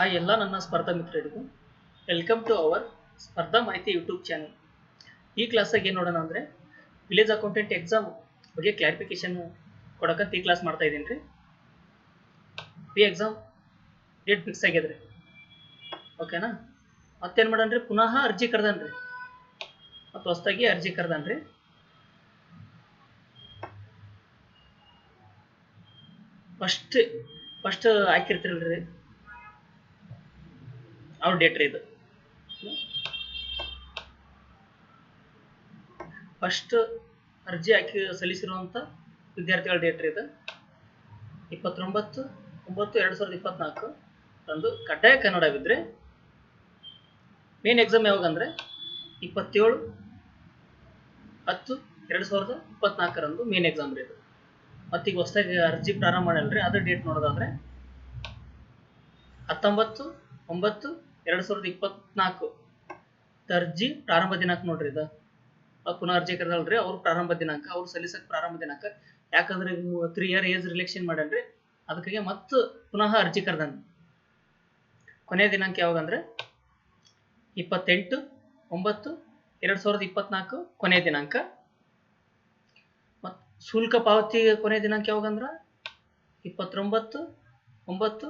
Hi ಎಲ್ಲ ನನ್ನ ಸ್ಪರ್ಧಾ ಮಿತ್ರರಿಗೂ ವೆಲ್ಕಮ್ ಟು ಅವರ್ ಸ್ಪರ್ಧಾ ಮಾಹಿತಿ ಯೂಟ್ಯೂಬ್ ಚಾನಲ್ ಈ ಕ್ಲಾಸಾಗ ಏನು ನೋಡೋಣ ಅಂದರೆ ವಿಲೇಜ್ ಅಕೌಂಟೆಂಟ್ ಎಕ್ಸಾಮ್ ಬಗ್ಗೆ ಕ್ಲಾರಿಫಿಕೇಶನ್ ಕೊಡೋಕಂತ ಈ ಕ್ಲಾಸ್ ಮಾಡ್ತಾ ಇದ್ದೀನಿ ರೀ. ಈ ಎಕ್ಸಾಮ್ ಡೇಟ್ ಫಿಕ್ಸ್ ಆಗ್ಯದ್ರಿ. ಓಕೆನಾ ಮತ್ತೇನು ರೀ ಪುನಃ ಅರ್ಜಿ ಕರ್ದನ್ರಿ. ಮತ್ತು ಹೊಸ್ದಾಗಿ ಅರ್ಜಿ ಕರ್ದನ್ರಿ. First first ಹಾಕಿರ್ತಿರಲ್ರಿ. ಅವ್ರ ಡೇಟ್ರಿ ಇದು. ಫಸ್ಟ್ ಅರ್ಜಿ ಹಾಕಿ ಸಲ್ಲಿಸಿರುವಂಥ ವಿದ್ಯಾರ್ಥಿಗಳ ಡೇಟ್ರಿ ಇದು. ಇಪ್ಪತ್ತೊಂಬತ್ತು, ಒಂಬತ್ತು, ಎರಡು ಸಾವಿರದ ಇಪ್ಪತ್ನಾಲ್ಕು. ರಂದು ಕಡ್ಡಾಯ ಕನ್ನಡವಿದ್ರೆ ಮೇನ್ ಎಕ್ಸಾಮ್ ಯಾವಾಗ ಅಂದ್ರೆ ಇಪ್ಪತ್ತೇಳು, ಹತ್ತು, ಎರಡು ಸಾವಿರದ ಇಪ್ಪತ್ನಾಲ್ಕರಂದು ಮೇನ್ ಎಕ್ಸಾಮ್ ರೀ ಇದು. ಮತ್ತೀಗ ಹೊಸದಾಗಿ ಅರ್ಜಿ ಪ್ರಾರಂಭ ಮಾಡಲ್ರಿ ಅದ್ರ ಡೇಟ್ ನೋಡೋದಾದ್ರೆ ಹತ್ತೊಂಬತ್ತು, ಒಂಬತ್ತು ಎರಡು ಸಾವಿರದ ಇಪ್ಪತ್ನಾಲ್ಕು ಅರ್ಜಿ ಪ್ರಾರಂಭ ದಿನಾಂಕ ನೋಡ್ರಿ ಇದು. ಪುನಃ ಅರ್ಜಿ ಕರೆದಲ್ರಿ, ಅವ್ರ ಪ್ರಾರಂಭ ದಿನಾಂಕ, ಅವ್ರು ಸಲ್ಲಿಸಕ್ ಪ್ರಾರಂಭ ದಿನಾಂಕ. ಯಾಕಂದ್ರೆ ತ್ರೀ ಇಯರ್ ಏಜ್ ರಿಲೇಕ್ಷನ್ ಮಾಡಲ್ರಿ ಅದಕ್ಕೆ ಮತ್ತೆ ಪುನಃ ಅರ್ಜಿ ಕರೆದನ್. ಕೊನೆಯ ದಿನಾಂಕ ಯಾವಾಗಂದ್ರೆ ಇಪ್ಪತ್ತೆಂಟು, ಒಂಬತ್ತು, ಎರಡ್ ಸಾವಿರದ ಇಪ್ಪತ್ನಾಲ್ಕು ಕೊನೆಯ ದಿನಾಂಕ. ಶುಲ್ಕ ಪಾವತಿ ಕೊನೆಯ ದಿನಾಂಕ ಯಾವಾಗಂದ್ರ ಇಪ್ಪತ್ತೊಂಬತ್ತು, ಒಂಬತ್ತು,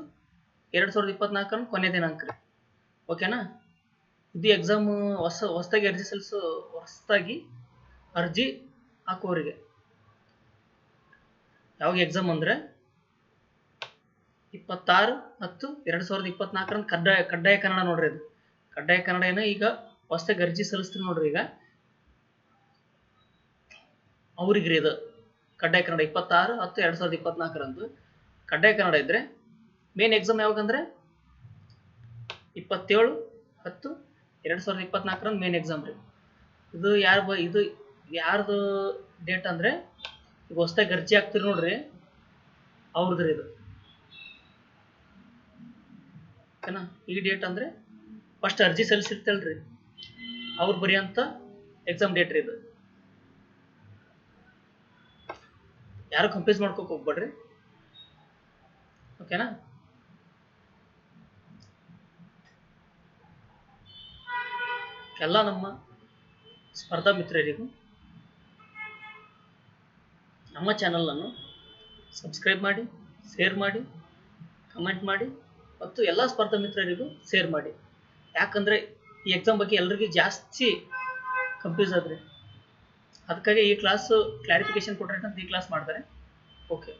ಎರಡ್ ಸಾವಿರದ ಇಪ್ಪತ್ನಾಲ್ಕರ ಕೊನೆ ದಿನಾಂಕ ರೀ. ಓಕೆನಾ ಇದು ಎಕ್ಸಾಮ್ ಹೊಸ, ಹೊಸದಾಗಿ ಅರ್ಜಿ ಸಲ್ಲಿಸೋ ಹೊಸದಾಗಿ ಅರ್ಜಿ ಹಾಕುವವರಿಗೆ. ಯಾವಾಗ ಎಕ್ಸಾಮ್ ಅಂದರೆ? ಇಪ್ಪತ್ತಾರು ಹತ್ತು ಎರಡು ಸಾವಿರದ ಇಪ್ಪತ್ನಾಲ್ಕರಂದು ಕಡ್ಡಾಯ ಕಡ್ಡಾಯ ಕನ್ನಡ ನೋಡ್ರಿ ಇದು ಕಡ್ಡಾಯ ಕನ್ನಡ ಏನೋ ಈಗ ಹೊಸದಾಗಿ ಅರ್ಜಿ ಸಲ್ಲಿಸ್ತೀನಿ ನೋಡ್ರಿ ಈಗ. ಅವ್ರಿಗೆ ಇದು. ಕಡ್ಡಾಯ ಕನ್ನಡ ಇಪ್ಪತ್ತಾರು ಹತ್ತು ಎರಡು ಸಾವಿರದ ಇಪ್ಪತ್ನಾಲ್ಕರಂದು. ಕಡ್ಡಾಯ ಕನ್ನಡ ಇದ್ರೆ ಮೇನ್ ಎಕ್ಸಾಮ್ ಯಾವಾಗಂದ್ರೆ? ಇಪ್ಪತ್ತೇಳು, ಹತ್ತು, ಎರಡು ಸಾವಿರದ ಇಪ್ಪತ್ನಾಲ್ಕರಂದು ಮೇನ್ ಎಕ್ಸಾಮ್ ರೀ. ಇದು ಯಾರು ಬ ಇದು ಯಾರ್ದು ಡೇಟ್ ಅಂದರೆ, ಈಗ ಹೊಸ್ದಾಗಿ ಅರ್ಜಿ ಹಾಕ್ತಿರಿ ನೋಡ್ರಿ ಅವ್ರದ್ದು ರೀ ಇದು. ಓಕೆನಾ? ಈ ಡೇಟ್ ಅಂದರೆ ಫಸ್ಟ್ ಅರ್ಜಿ ಸಲ್ಲಿಸಿರ್ತಲ್ರಿ ಅವ್ರು ಬರೆಯೋಂಥ ಎಕ್ಸಾಮ್ ಡೇಟ್ ರೀ ಇದು. ಯಾರು ಕಂಪ್ಲೀಸ್ ಮಾಡ್ಕೋಕ್ ಹೋಗ್ಬೇಡ್ರಿ. ಓಕೆನಾ? ಎಲ್ಲ ನಮ್ಮ ಸ್ಪರ್ಧಾ ಮಿತ್ರರಿಗೂ ನಮ್ಮ ಚಾನಲನ್ನು ಸಬ್ಸ್ಕ್ರೈಬ್ ಮಾಡಿ, ಶೇರ್ ಮಾಡಿ, ಕಮೆಂಟ್ ಮಾಡಿ ಮತ್ತು ಎಲ್ಲ ಸ್ಪರ್ಧಾ ಮಿತ್ರರಿಗೂ ಶೇರ್ ಮಾಡಿ. ಯಾಕಂದರೆ ಈ ಎಕ್ಸಾಮ್ ಬಗ್ಗೆ ಎಲ್ರಿಗೂ ಜಾಸ್ತಿ ಕನ್ಫ್ಯೂಸ್ ಆದರೆ. ಅದಕ್ಕಾಗಿ ಈ ಕ್ಲಾಸು ಕ್ಲಾರಿಫಿಕೇಶನ್ ಕೊಟ್ರೆ ಅಂತ ಈ ಕ್ಲಾಸ್ ಮಾಡ್ತಾರೆ. ಓಕೆ